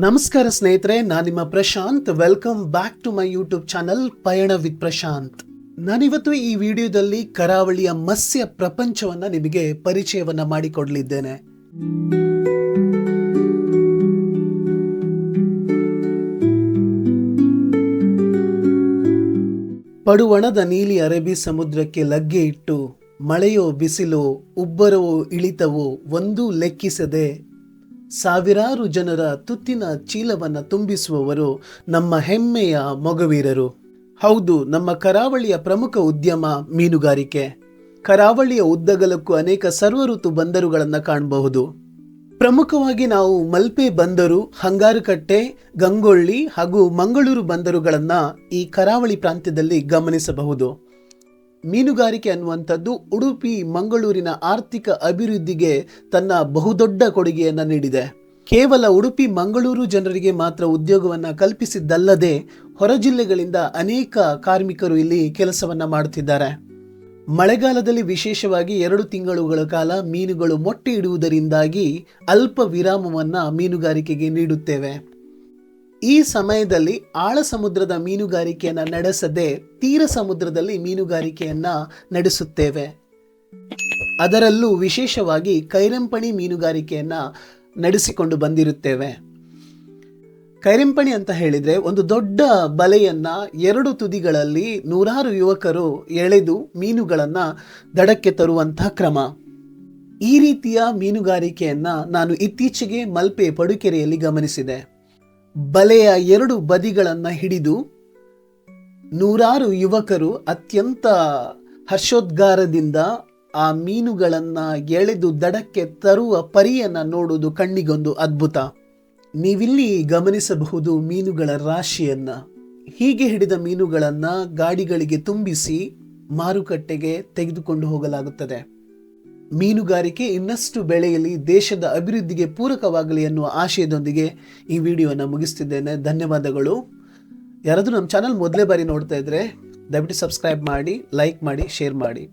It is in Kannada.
ನಮಸ್ಕಾರ ಸ್ನೇಹಿತರೆ, ನಾನು ನಿಮ್ಮ Prashanth. Welcome back to my YouTube channel Payana with Prashanth. ನಾನಿವತ್ತು ಈ ವಿಡಿಯೋದಲ್ಲಿ ಕರಾವಳಿಯ ಮತ್ಸ್ಯ ಪ್ರಪಂಚವನ್ನ ನಿಮಗೆ ಪರಿಚಯವನ್ನ ಮಾಡಿಕೊಡಲಿದ್ದೇನೆ. ಪಡುವಣದ ನೀಲಿ ಅರೇಬಿ ಸಮುದ್ರಕ್ಕೆ ಲಗ್ಗೆ ಇಟ್ಟು ಮಳೆಯೋ, ಬಿಸಿಲೋ, ಉಬ್ಬರವೋ, ಇಳಿತವೋ ಒಂದೂ ಲೆಕ್ಕಿಸದೆ ಸಾವಿರಾರು ಜನರ ತುತ್ತಿನ ಚೀಲವನ್ನು ತುಂಬಿಸುವವರು ನಮ್ಮ ಹೆಮ್ಮೆಯ ಮೊಗವೀರರು. ಹೌದು, ನಮ್ಮ ಕರಾವಳಿಯ ಪ್ರಮುಖ ಉದ್ಯಮ ಮೀನುಗಾರಿಕೆ. ಕರಾವಳಿಯ ಉದ್ದಗಲಕ್ಕೂ ಅನೇಕ ಸರ್ವಋತು ಬಂದರುಗಳನ್ನು ಕಾಣಬಹುದು. ಪ್ರಮುಖವಾಗಿ ನಾವು ಮಲ್ಪೆ ಬಂದರು, ಹಂಗಾರುಕಟ್ಟೆ, ಗಂಗೊಳ್ಳಿ ಹಾಗೂ ಮಂಗಳೂರು ಬಂದರುಗಳನ್ನು ಈ ಕರಾವಳಿ ಪ್ರಾಂತ್ಯದಲ್ಲಿ ಗಮನಿಸಬಹುದು. ಮೀನುಗಾರಿಕೆ ಅನ್ನುವಂಥದ್ದು ಉಡುಪಿ, ಮಂಗಳೂರಿನ ಆರ್ಥಿಕ ಅಭಿವೃದ್ಧಿಗೆ ತನ್ನ ಬಹುದೊಡ್ಡ ಕೊಡುಗೆಯನ್ನು ನೀಡಿದೆ. ಕೇವಲ ಉಡುಪಿ, ಮಂಗಳೂರು ಜನರಿಗೆ ಮಾತ್ರ ಉದ್ಯೋಗವನ್ನು ಕಲ್ಪಿಸಿದ್ದಲ್ಲದೆ ಹೊರ ಜಿಲ್ಲೆಗಳಿಂದ ಅನೇಕ ಕಾರ್ಮಿಕರು ಇಲ್ಲಿ ಕೆಲಸವನ್ನು ಮಾಡುತ್ತಿದ್ದಾರೆ. ಮಳೆಗಾಲದಲ್ಲಿ ವಿಶೇಷವಾಗಿ ಎರಡು ತಿಂಗಳುಗಳ ಕಾಲ ಮೀನುಗಳು ಮೊಟ್ಟೆ ಇಡುವುದರಿಂದಾಗಿ ಅಲ್ಪ ವಿರಾಮವನ್ನು ಮೀನುಗಾರಿಕೆಗೆ ನೀಡುತ್ತೇವೆ. ಈ ಸಮಯದಲ್ಲಿ ಆಳ ಸಮುದ್ರದ ಮೀನುಗಾರಿಕೆಯನ್ನು ನಡೆಸದೆ ತೀರ ಸಮುದ್ರದಲ್ಲಿ ಮೀನುಗಾರಿಕೆಯನ್ನ ನಡೆಸುತ್ತೇವೆ. ಅದರಲ್ಲೂ ವಿಶೇಷವಾಗಿ ಕೈರಂಪಣಿ ಮೀನುಗಾರಿಕೆಯನ್ನ ನಡೆಸಿಕೊಂಡು ಬಂದಿರುತ್ತೇವೆ. ಕೈರಂಪಣಿ ಅಂತ ಹೇಳಿದರೆ ಒಂದು ದೊಡ್ಡ ಬಲೆಯನ್ನ ಎರಡು ತುದಿಗಳಲ್ಲಿ ನೂರಾರು ಯುವಕರು ಎಳೆದು ಮೀನುಗಳನ್ನ ದಡಕ್ಕೆ ತರುವಂತಹ ಕ್ರಮ. ಈ ರೀತಿಯ ಮೀನುಗಾರಿಕೆಯನ್ನ ನಾನು ಇತ್ತೀಚೆಗೆ ಮಲ್ಪೆ ಪಡುಕೆರೆಯಲ್ಲಿ ಗಮನಿಸಿದೆ. ಬಲೆಯ ಎರಡು ಬದಿಗಳನ್ನು ಹಿಡಿದು ನೂರಾರು ಯುವಕರು ಅತ್ಯಂತ ಹರ್ಷೋದ್ಗಾರದಿಂದ ಆ ಮೀನುಗಳನ್ನು ಎಳೆದು ದಡಕ್ಕೆ ತರುವ ಪರಿಯನ್ನು ನೋಡುವುದು ಕಣ್ಣಿಗೊಂದು ಅದ್ಭುತ. ನೀವಿಲ್ಲಿ ಗಮನಿಸಬಹುದು ಮೀನುಗಳ ರಾಶಿಯನ್ನು. ಹೀಗೆ ಹಿಡಿದ ಮೀನುಗಳನ್ನು ಗಾಡಿಗಳಿಗೆ ತುಂಬಿಸಿ ಮಾರುಕಟ್ಟೆಗೆ ತೆಗೆದುಕೊಂಡು ಹೋಗಲಾಗುತ್ತದೆ. ಮೀನುಗಾರಿಕೆ ಇನ್ನಷ್ಟು ಬೆಳೆಯಲಿ ದೇಶದ ಅಭಿವೃದ್ಧಿಗೆ ಪೂರಕವಾಗಲಿ ಎನ್ನುವ ಆಶಯದೊಂದಿಗೆ ಈ ವಿಡಿಯೋನ ಮುಗಿಸ್ತಿದ್ದೇನೆ. ಧನ್ಯವಾದಗಳು. ಯಾರಾದರೂ ನಮ್ಮ ಚಾನಲ್ ಮೊದಲೇ ಬಾರಿ ನೋಡ್ತಾ ಇದ್ರೆ ದಯವಿಟ್ಟು ಸಬ್ಸ್ಕ್ರೈಬ್ ಮಾಡಿ ಲೈಕ್ ಮಾಡಿ ಶೇರ್ ಮಾಡಿ.